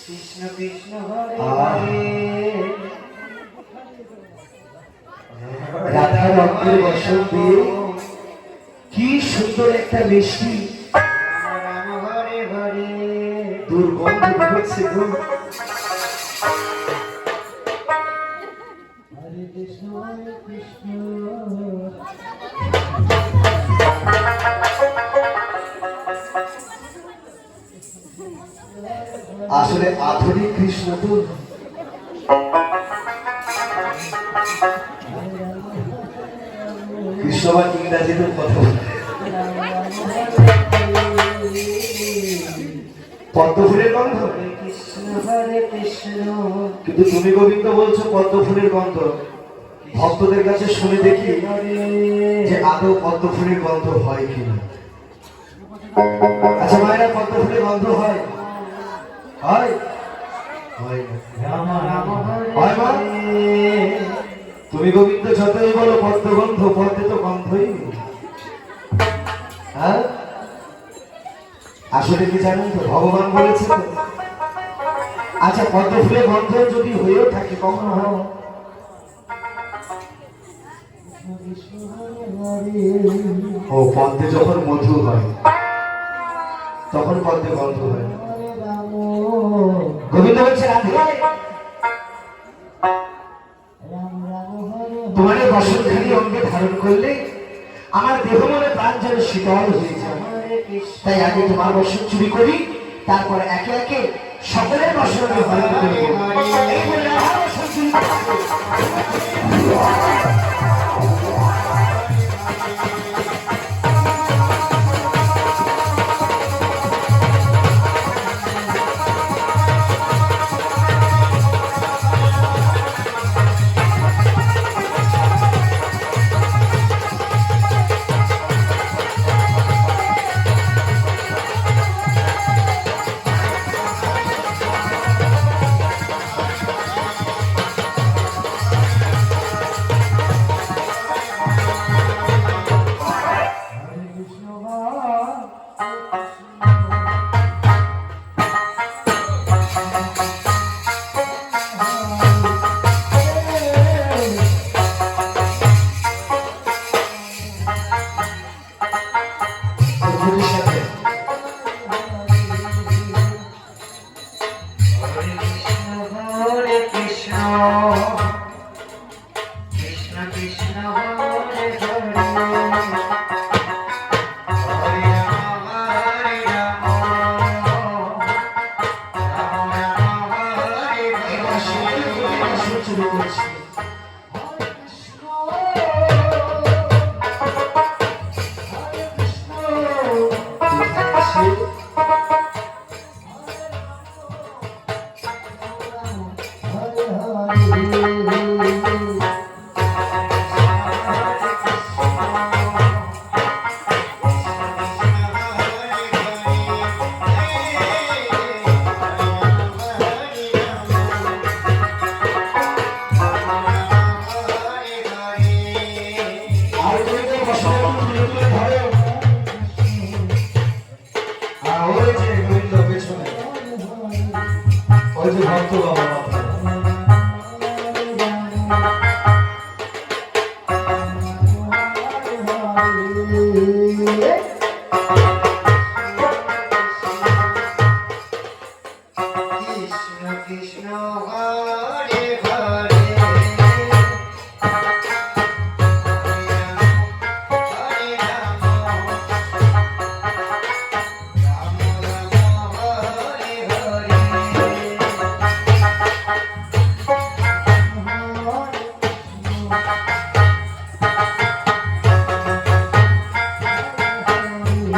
কৃষ্ণ কৃষ্ণ অঙ্গের বর্ষণ দিয়ে কি সুন্দর একটা মিষ্টি। দুর্গন্ধ বেরোচ্ছে আসলে আধুনিক কৃষ্ণ তো কৃষ্ণ বা ইংরাজিতে কথা বলে। পদ্ম ফুলের গন্ধ কৃষ্ণ। কিন্তু তুমি গোবিন্দ বলছো পদ্মফুলের গন্ধ। ভক্তদের কাছে শুনে দেখি যে আদৌ পদ্ম ফুলের গন্ধ হয় কিনা। আচ্ছা মায়েরা পদ্ম গন্ধ হয়? তুমি গোবিন্দ, যতই বলো পদ্ম গন্ধ পদ্মে তো গন্ধই হ্যাঁ? আসলে কি জানেন তো, ভগবান বলেছে আচ্ছা পদ্ম ফুলের গন্ধ যদি হয়েও থাকে, কখনো হয়? ও, পদ্মে যখন মধু হয়, তখন পদ্মে গন্ধ হয়। গোবিন্দ বলছে তোমার বসন্তখানি অঙ্গে ধারণ করলে আমার দেহ মনে প্রাণ যেন শীতল হয়ে যায়। তাই আগে তোমার বসন চুরি করি, তারপর একে একে সকলের বসন করে। কৃষ্ণ বসন চুরি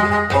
Oh.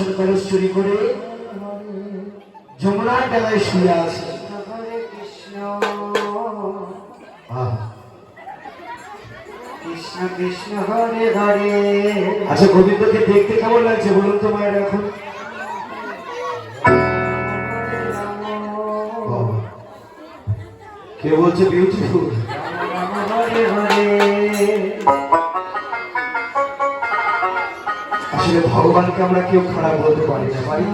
বাসন কলস চুরি করে যমুনার বেলায় শুয়ে আছে। আচ্ছা গোবিন্দকে দেখতে কেমন লাগছে বলুন তো মায়ের এখন? কে বলছে বিউটিফুল আসলে ভগবানকে আমরা কেউ খারাপ বলতে পারি না, পারি?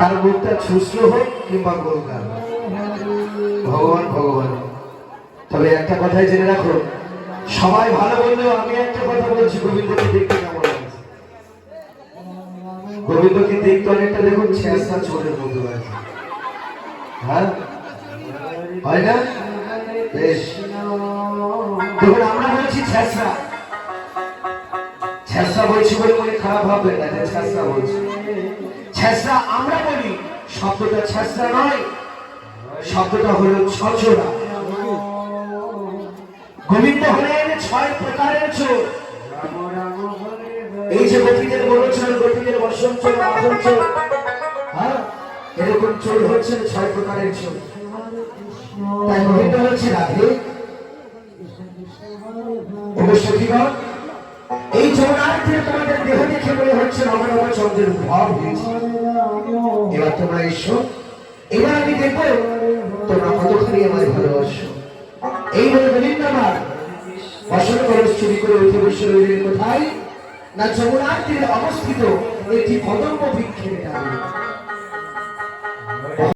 তার মুখটা ছুসল হোক কিংবা গোলকার ভগবান ভগবান। তবে একটা কথাই জেনে রাখো, সবাই ভালো বললেও আমি একটা কথা বলছি, গোবিন্দকে দেখতে কেমন লাগছে? গোবিন্দকে দেখতে অনেকটা দেখুন ছেঁচা চোরের মতো আছে হ্যাঁ? হয় না? বেশ। দেখুন আমরা বলছি ছেঁচড়া ছেঁচড়া বলছি বলে মনে খারাপ হবে না, যে ছেঁচড়া বলছি। ছেঁচড়া আমরা বলি, শব্দটা ছেঁচড়া নয়, শব্দটা হলো ছচড়া গোবিন্দ হলেন ছয় প্রকারের চোর। এই যে গোপীদের বলেছেন গোপীদের বসন চোর বাহন চোর হ্যাঁ এরকম চোর হচ্ছে ছয় প্রকারের চোর। তাই গোবিন্দ হচ্ছে রাধে। অবশ্য কিগণ এই যৌনার্থে তোমাদের দেহ দেখে মনে হচ্ছে চন্দ্রের ভাব হয়েছে। এবার তোমরা এসো। এবার আমি দেখব তোমরা কতখানি আমায় ভালোবাসো। এই বলে গোবিন্দ আমার বসন কলস চুরি করে উঠে বসে রইলেন কোথায়? না যমুনার তীরে অবস্থিত একটি কদম্ব বৃক্ষের ডালে